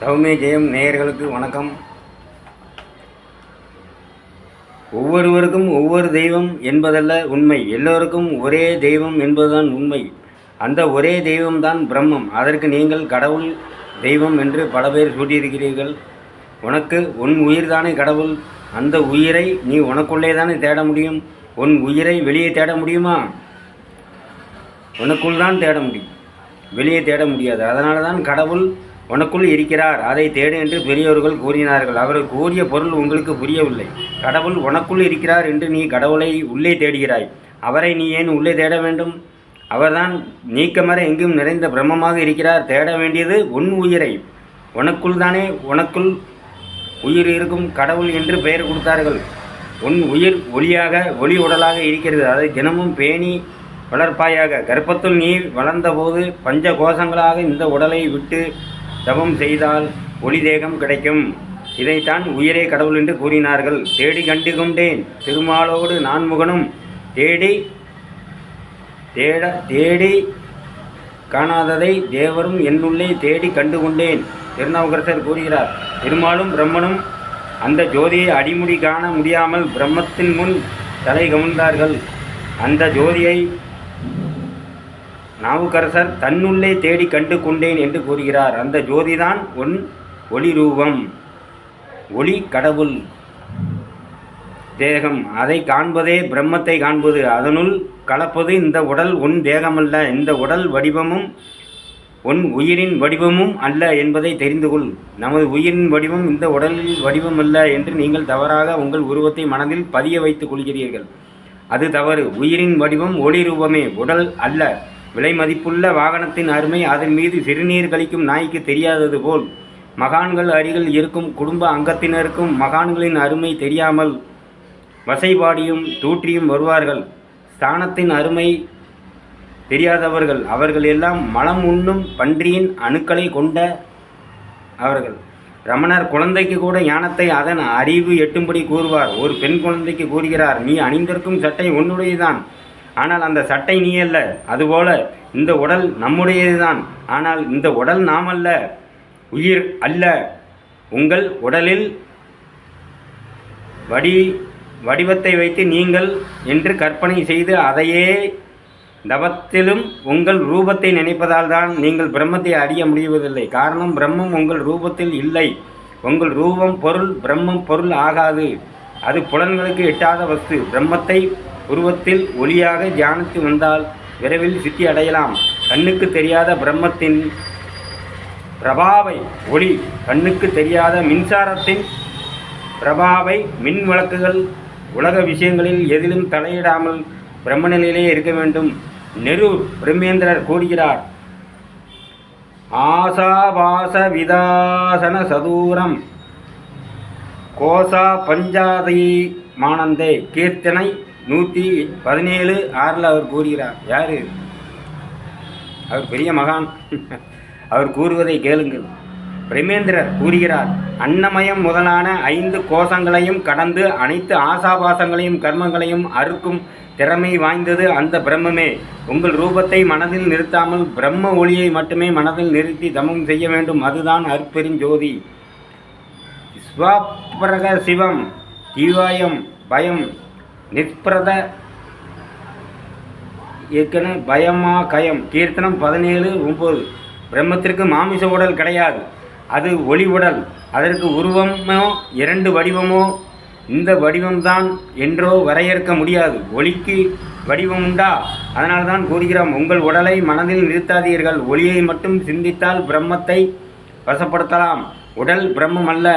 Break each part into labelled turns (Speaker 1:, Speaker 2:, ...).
Speaker 1: தவமே ஜெயம் நேயர்களுக்கு வணக்கம். ஒவ்வொருவருக்கும் ஒவ்வொரு தெய்வம் என்பதல்ல உண்மை. எல்லோருக்கும் ஒரே தெய்வம் என்பதுதான் உண்மை. அந்த ஒரே தெய்வம்தான் பிரம்மம். அதற்கு நீங்கள் கடவுள் தெய்வம் என்று பல பேர் சூட்டியிருக்கிறீர்கள். உனக்கு உன் உயிர்தானே கடவுள். அந்த உயிரை நீ உனக்குள்ளே தானே தேட முடியும்? உன் உயிரை வெளியே தேட முடியுமா? உனக்குள் தான் தேட முடியும். வெளியே தேட முடியாது. அதனால தான் கடவுள் உனக்குள் இருக்கிறார். அதை தேடு என்று பெரியவர்கள் கூறினார்கள். அவர் கூறிய பொருள் உங்களுக்கு புரியவில்லை. கடவுள் உனக்குள் இருக்கிறார் என்று நீ கடவுளை உள்ளே தேடுகிறாய். அவரை நீ ஏன் உள்ளே தேட வேண்டும்? அவர்தான் நீக்கமர எங்கும் நிறைந்த பிரம்மமாக இருக்கிறார். தேட வேண்டியது உன் உயிரை. உனக்குள் தானே உனக்குள் உயிர் இருக்கும் கடவுள் என்று பெயர் கொடுத்தார்கள். உன் உயிர் ஒளியாக ஒளி உடலாக இருக்கிறது. அதை தினமும் பேணி வளர்ப்பாயாக. கர்ப்பத்துள் நீ வளர்ந்தபோது பஞ்ச கோஷங்களாக இந்த உடலை விட்டு தவம் செய்தால் ஒளி தேகம் கிடைக்கும். இதைத்தான் உயிரே கடவுள் என்று கூறினார்கள். தேடி கண்டு கொண்டேன் திருமாலோடு நான்முகனும் தேடி தேட தேடி காணாததை தேவரும் என்னுள்ளே தேடி கண்டு கொண்டேன் திருநாவுக்கரசர் கூறுகிறார். திருமாலும் பிரம்மனும் அந்த ஜோதியை அடிமுடி காண முடியாமல் பிரம்மத்தின் முன் தலை கவிழ்ந்தார்கள் அந்த ஜோதியை நாவுக்கரசர் தன்னுள்ளே தேடி கண்டு கொண்டேன் என்று கூறுகிறார். அந்த ஜோதிதான் உன் ஒளி ரூபம். ஒளி கடவுள் தேகம். அதை காண்பதே பிரம்மத்தை காண்பது. அதனுள் கலப்பது இந்த உடல் உன் தேகமல்ல. இந்த உடல் வடிவமும் உன் உயிரின் வடிவமும் அல்ல என்பதை தெரிந்து கொள். நமது உயிரின் வடிவம் இந்த உடலில் வடிவம் அல்ல என்று நீங்கள் தவறாக உங்கள் உருவத்தை மனதில் பதிய வைத்துக் கொள்கிறீர்கள். அது தவறு. உயிரின் வடிவம் ஒளி ரூபமே. உடல் அல்ல. விலை மதிப்புள்ள வாகனத்தின் அருமை அதன் மீது சிறுநீர் கழிக்கும் நாய்க்கு தெரியாதது போல். மகான்கள் அருகில் இருக்கும் குடும்ப அங்கத்தினருக்கும் மகான்களின் அருமை தெரியாமல் வசைபாடியும் தூற்றியும் வருவார்கள். ஸ்தானத்தின் அருமை தெரியாதவர்கள் அவர்கள் எல்லாம் மலம் உண்ணும் பன்றியின் அணுக்களை கொண்ட அவர்கள். ரமணர் குழந்தைக்கு கூட ஞானத்தை அதன் அறிவு எட்டும்படி கூறுவார். ஒரு பெண் குழந்தைக்கு கூறுகிறார் நீ அணிந்திருக்கும் சட்டை உன்னுடையதான் ஆனால் அந்த சட்டை நீ அல்ல. அதுபோல இந்த உடல் நம்முடையதுதான். ஆனால் இந்த உடல் நாம் அல்ல உயிர் அல்ல. உங்கள் உடலில் வடி வடிவத்தை வைத்து நீங்கள் என்று கற்பனை செய்து அதையே தவத்திலும் உங்கள் ரூபத்தை நினைப்பதால் தான் நீங்கள் பிரம்மத்தை அறிய முடிவதில்லை. காரணம் பிரம்மம் உங்கள் ரூபத்தில் இல்லை. உங்கள் ரூபம் பொருள் பிரம்மம் பொருள் ஆகாது. அது புலன்களுக்கு எட்டாத வஸ்து. பிரம்மத்தை உருவத்தில் ஒளியாக தியானித்து வந்தால் விரைவில் சித்தி அடையலாம். கண்ணுக்கு தெரியாத பிரம்மத்தின் பிரபாவை ஒளி கண்ணுக்கு தெரியாத மின்சாரத்தின் பிரபாவை மின் விளக்குகள் உலக விஷயங்களில் எதிலும் தலையிடாமல் பிரம்மநிலையிலே இருக்க வேண்டும். நெரு பிரம்மேந்திரர் கூறுகிறார் ஆசாபாச விதாசன சதூரம் கோசா பஞ்சாதி மானந்தே கீர்த்தனை நூற்றி பதினேழு ஆறில் அவர் கூறுகிறார். யார்? அவர் பெரிய மகான். அவர் கூறுவதை கேளுங்கள். பிரமேந்திரர் கூறுகிறார் அன்னமயம் முதலான ஐந்து கோஷங்களையும் கடந்து அனைத்து ஆசாபாசங்களையும் கர்மங்களையும் அறுக்கும் திறமை வாய்ந்தது அந்த பிரம்மமே. உங்கள் ரூபத்தை மனதில் நிறுத்தாமல் பிரம்ம ஒளியை மட்டுமே மனதில் நிறுத்தி தமம் செய்ய வேண்டும். அதுதான் அற்பெரும் ஜோதி. ஸ்வப்பிரக சிவம் தீவாயம் பயம் நிற்பிரத ஏற்கனவே பயமா கயம். கீர்த்தனம் பதினேழு ஒம்பது பிரம்மத்திற்கு மாமிச உடல் கிடையாது. அது ஒளி உடல். அதற்கு உருவமோ இரண்டு வடிவமோ இந்த வடிவம்தான் என்றோ வரையறுக்க முடியாது. ஒளிக்கு வடிவம் உண்டா? அதனால் தான் கூறுகிறோம் உங்கள் உடலை மனதில் நிறுத்தாதீர்கள். ஒளியை மட்டும் சிந்தித்தால் பிரம்மத்தை வசப்படுத்தலாம். உடல் பிரம்மம் அல்ல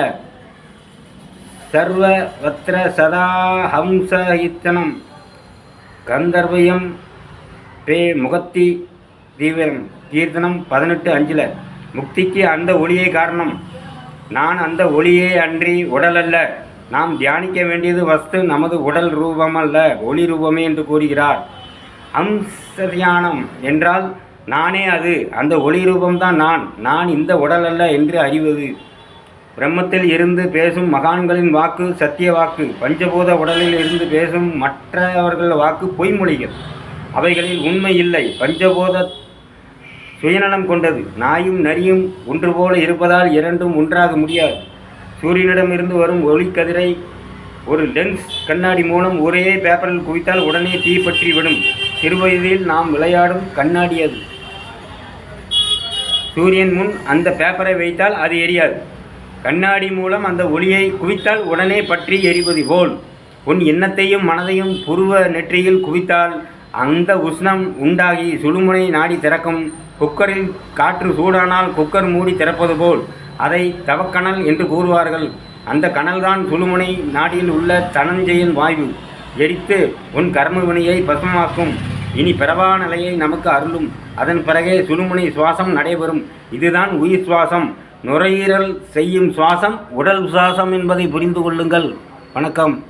Speaker 1: சர்வவத்திர சதா ஹம்சயித்தனம் கந்தர்வயம் பே முகத்தி தீவிரம். கீர்த்தனம் பதினெட்டு அஞ்சில். முக்திக்கு அந்த ஒளியே காரணம். நான் அந்த ஒளியே அன்றி உடல் அல்ல நாம் தியானிக்க வேண்டியது வஸ்து நமது உடல் ரூபம் அல்ல ஒளி ரூபமே என்று கூறுகிறார். அம்ச தியானம் என்றால் நானே அது. அந்த ஒளி ரூபம்தான் நான். நான் இந்த உடல் அல்ல என்று அறிவது. பிரம்மத்தில் இருந்து பேசும் மகான்களின் வாக்கு சத்திய வாக்கு பஞ்சபூத உடலில் இருந்து பேசும் மற்றவர்கள் வாக்கு பொய்மொழிகள் அவைகளில் உண்மை இல்லை. பஞ்சபூத சுயநலம் கொண்டது. நாயும் நரியும் ஒன்று போல இருப்பதால் இரண்டும் ஒன்றாக முடியாது. சூரியனிடமிருந்து வரும் ஒளிக்கதிரை ஒரு லென்ஸ் கண்ணாடி மூலம் ஒரே பேப்பரில் குவித்தால் உடனே தீ பற்றி விடும். சிறுவயதில் நாம் விளையாடும் கண்ணாடி அது. சூரியன் முன் அந்த பேப்பரை வைத்தால் அது எரியாது. கண்ணாடி மூலம் அந்த ஒளியை குவித்தால் உடனே பற்றி எரிவது போல். உன் எண்ணத்தையும் மனதையும் புருவ நெற்றியில் குவித்தால் அந்த உஷ்ணம் உண்டாகி சுழுமுனை நாடி திறக்கும். குக்கரில் காற்று சூடானால் குக்கர் மூடி திறப்பது போல். அதை தவக்கணல் என்று கூறுவார்கள். அந்த கனல்தான் சுழுமுனை நாடியில் உள்ள தனஞ்செயன் வாயு எரித்து உன் கர்மவினையை பசுமாக்கும் இனி பிறவா நிலையை நமக்கு அருளும். அதன் பிறகே சுழுமுனை சுவாசம் நடைபெறும். இதுதான் உயிர் சுவாசம். நுரையீரல் செய்யும் சுவாசம் உடல் சுவாசம் என்பதை புரிந்து கொள்ளுங்கள். வணக்கம்.